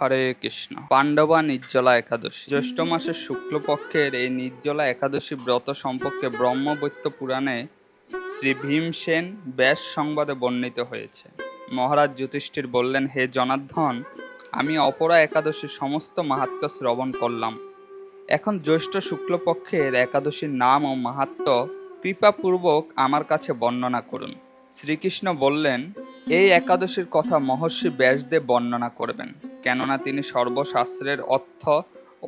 হরে কৃষ্ণ। পাণ্ডবা নির্জলা একাদশী। জ্যৈষ্ঠ মাসের শুক্লপক্ষের এই নির্জলা একাদশী ব্রত সম্পর্কে ব্রহ্মবৈত্য পুরাণে শ্রী ভীমসেন ব্যাস সংবাদে বর্ণিত হয়েছে। মহারাজ যুধিষ্ঠির বললেন, হে জনার্ধন আমি অপরা একাদশীর সমস্ত মাহাত্ম শ্রবণ করলাম। এখন জ্যৈষ্ঠ শুক্লপক্ষের একাদশীর নাম ও মাহাত্ম কৃপাপূর্বক আমার কাছে বর্ণনা করুন। শ্রীকৃষ্ণ বললেন, এই একাদশীর কথা মহর্ষি ব্যাসদেব বর্ণনা করবেন। কেননা তিনি সর্বশাস্ত্রের অর্থ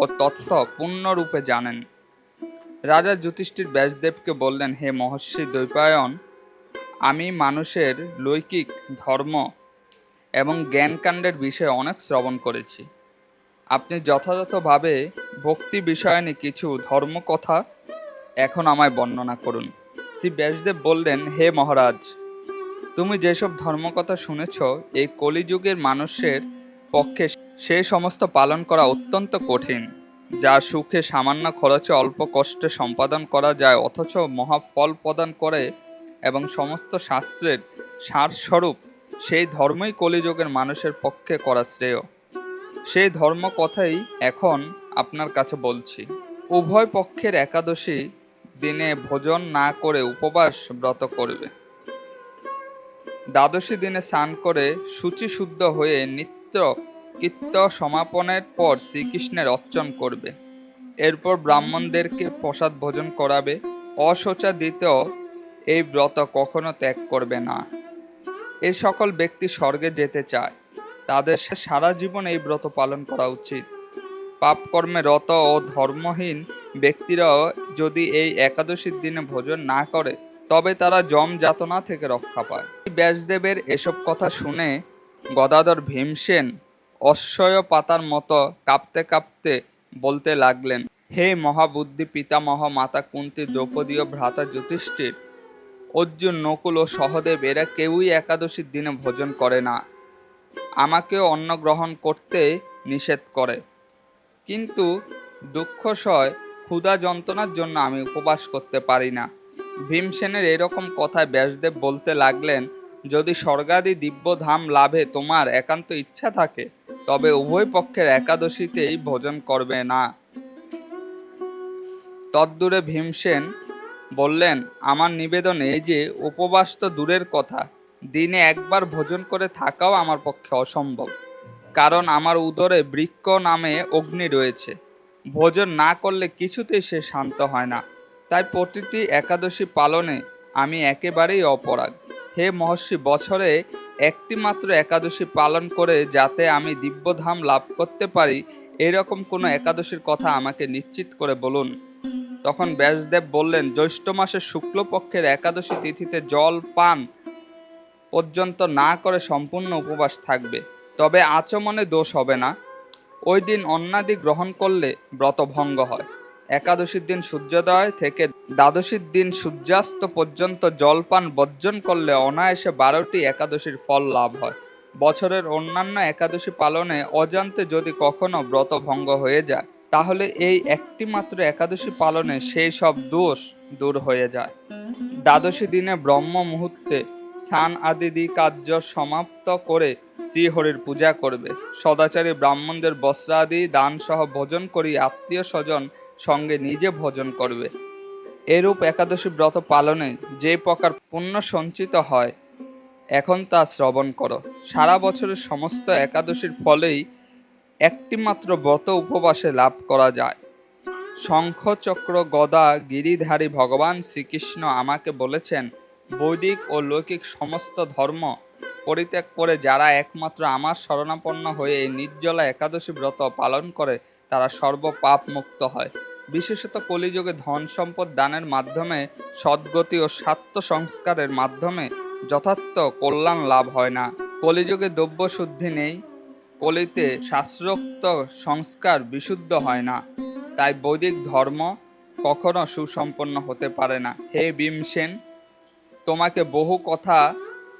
ও তথ্য পূর্ণরূপে জানেন। রাজা যুধিষ্ঠির ব্যাসদেবকে বললেন, হে মহর্ষি দ্বৈপায়ন, আমি মানুষের লৈকিক ধর্ম এবং জ্ঞানকাণ্ডের বিষয়ে অনেক শ্রবণ করেছি। আপনি যথাযথভাবে ভক্তি বিষয়ানে কিছু ধর্মকথা এখন আমায় বর্ণনা করুন। শ্রী ব্যাসদেব বললেন, হে মহারাজ, তুমি যেসব ধর্মকথা শুনেছ, এই কলিযুগের মানুষের পক্ষে সেই সমস্ত পালন করা অত্যন্ত কঠিন যা সুখে সামান্য খরচে অল্প কষ্টে সম্পাদন করা যায়, অথচ মহাফল প্রদান করে এবং সমস্ত শাস্ত্রের সারস্বরূপ সেই ধর্মই কলিযুগের মানুষের পক্ষে করা শ্রেয়। সেই ধর্ম কথাই এখন আপনার কাছে বলছি। উভয় পক্ষের একাদশী দিনে ভোজন না করে উপবাস ব্রত করবে। দ্বাদশী দিনে স্নান করে শুচি শুদ্ধ হয়ে নিত্য কীর্ত সমাপনের পর শ্রীকৃষ্ণের অর্চন করবে। এরপর ব্রাহ্মণদেরকে প্রসাদ ভোজন করাবে। অশোচা দিতেও এই ব্রত কখনো ত্যাগ করবে না। এই সকল ব্যক্তি স্বর্গে যেতে চায়। তাদের সারা জীবন এই ব্রত পালন করা উচিত। পাপকর্মে রত ও ধর্মহীন ব্যক্তিরাও যদি এই একাদশীর দিনে ভোজন না করে তবে তারা জম যাতনা থেকে রক্ষা পায়। ব্যাসদেবের এসব কথা শুনে গদাধর ভীমসেন অশ্বয় পাতার মতো কাঁপতে কাঁপতে বলতে লাগলেন, হে মহাবুদ্ধি পিতামহ মাতা কুন্তি দ্রৌপদী ও ভ্রাতা জ্যোতিষ্ঠির অর্জুন, নকুল ও সহদেব এরা কেউই একাদশীর দিনে ভোজন করে না। আমাকেও অন্ন গ্রহণ করতে নিষেধ করে। কিন্তু দুঃখসয় ক্ষুধা যন্ত্রণার জন্য আমি উপবাস করতে পারি না। ভীমসেনের এরকম কথায় ব্যাসদেব বলতে লাগলেন, যদি স্বর্গাদি দিব্যধাম লাভে তোমার একান্ত ইচ্ছা থাকে, তবে উভয় পক্ষের একাদশীতেই ভোজন করবে না। তদ্দূরে ভীমসেন বললেন, আমার নিবেদন এই যে, উপবাস তো দূরের কথা, দিনে একবার ভোজন করে থাকাও আমার পক্ষে অসম্ভব, কারণ আমার উদরে বৃক্ষ নামে অগ্নি রয়েছে। ভোজন না করলে কিছুতেই সে শান্ত হয় না। তাই প্রতিটি একাদশী পালনে আমি একেবারেই অপরাগ। হে মহর্ষি, বছরে একটি মাত্র একাদশী পালন করে যাতে আমি দিব্যধাম লাভ করতে পারি, এরকম কোনো একাদশীর কথা আমাকে নিশ্চিত করে বলুন। তখন ব্যাসদেব বললেন, জ্যৈষ্ঠ মাসের শুক্লপক্ষের একাদশী তিথিতে জল পান পর্যন্ত না করে সম্পূর্ণ উপবাস থাকবে, তবে আচমনে দোষ হবে না। ওই দিন অন্নাদি গ্রহণ করলে ব্রত ভঙ্গ হয়। একাদশীর দিন সূর্যোদয় থেকে দ্বাদশীর দিন সূর্যাস্ত পর্যন্ত জলপান বর্জন করলে অনায়াসে বারোটি একাদশীর ফল লাভ হয়। বছরের অন্যান্য একাদশী পালনে অজান্তে যদি কখনো ব্রত ভঙ্গ হয়ে যায়, তাহলে এই একটি মাত্র একাদশী পালনে সেই সব দোষ দূর হয়ে যায়। দ্বাদশী দিনে ব্রহ্ম মুহূর্তে স্নান আদি দি কার্য সমাপ্ত করে শ্রীহরির পূজা করবে। সদাচারী ব্রাহ্মণদের বস্ত্রাদি দান সহ ভোজন করি আত্মীয় স্বজন সঙ্গে নিজে ভোজন করবে। এরূপ একাদশী ব্রত পালনে যে প্রকার পুণ্য সঞ্চিত হয়, এখন তা শ্রবণ করো। সারা বছরের সমস্ত একাদশীর ফলেই একটিমাত্র ব্রত উপবাসে লাভ করা যায়। শঙ্খ চক্র গদা গিরিধারী ভগবান শ্রীকৃষ্ণ আমাকে বলেছেন, বৈদিক ও লৌকিক সমস্ত ধর্ম পরিত্যাগ করে যারা একমাত্র আমার শরণাপন্ন হয়ে এই নির্জলা একাদশী ব্রত পালন করে, তারা সর্বপাপ মুক্ত হয়। বিশেষত কলিযুগে ধন সম্পদ দানের মাধ্যমে, সদ্গতি ও স্বার্থ সংস্কারের মাধ্যমে যথার্থ কল্যাণ লাভ হয় না। কলিযুগে দ্রব্য শুদ্ধি নেই, কলিতে শাস্ত্রোক্ত সংস্কার বিশুদ্ধ হয় না। তাই বৈদিক ধর্ম কখনো সুসম্পন্ন হতে পারে না। হে ভীমসেন, তোমাকে বহু কথা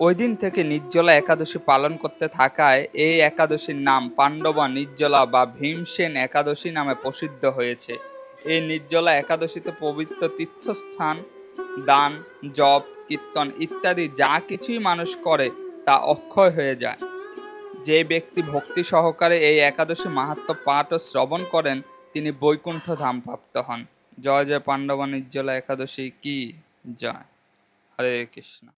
ওই দিন থেকে নির্জলা একাদশী পালন করতে থাকায় এই একাদশীর নাম পাণ্ডবা নির্জলা বা ভীমসেন একাদশী নামে প্রসিদ্ধ হয়েছে। এই নির্জলা একাদশীতে পবিত্র তীর্থস্থান, দান, জপ, কীর্তন ইত্যাদি যা কিছুই মানুষ করে তা অক্ষয় হয়ে যায়। যে ব্যক্তি ভক্তি সহকারে এই একাদশী মাহাত্ম পাঠ ও শ্রবণ করেন, তিনি বৈকুণ্ঠ ধাম প্রাপ্ত হন। জয় জয় পাণ্ডবা নির্জলা একাদশী, কি জয়? হরে কৃষ্ণ।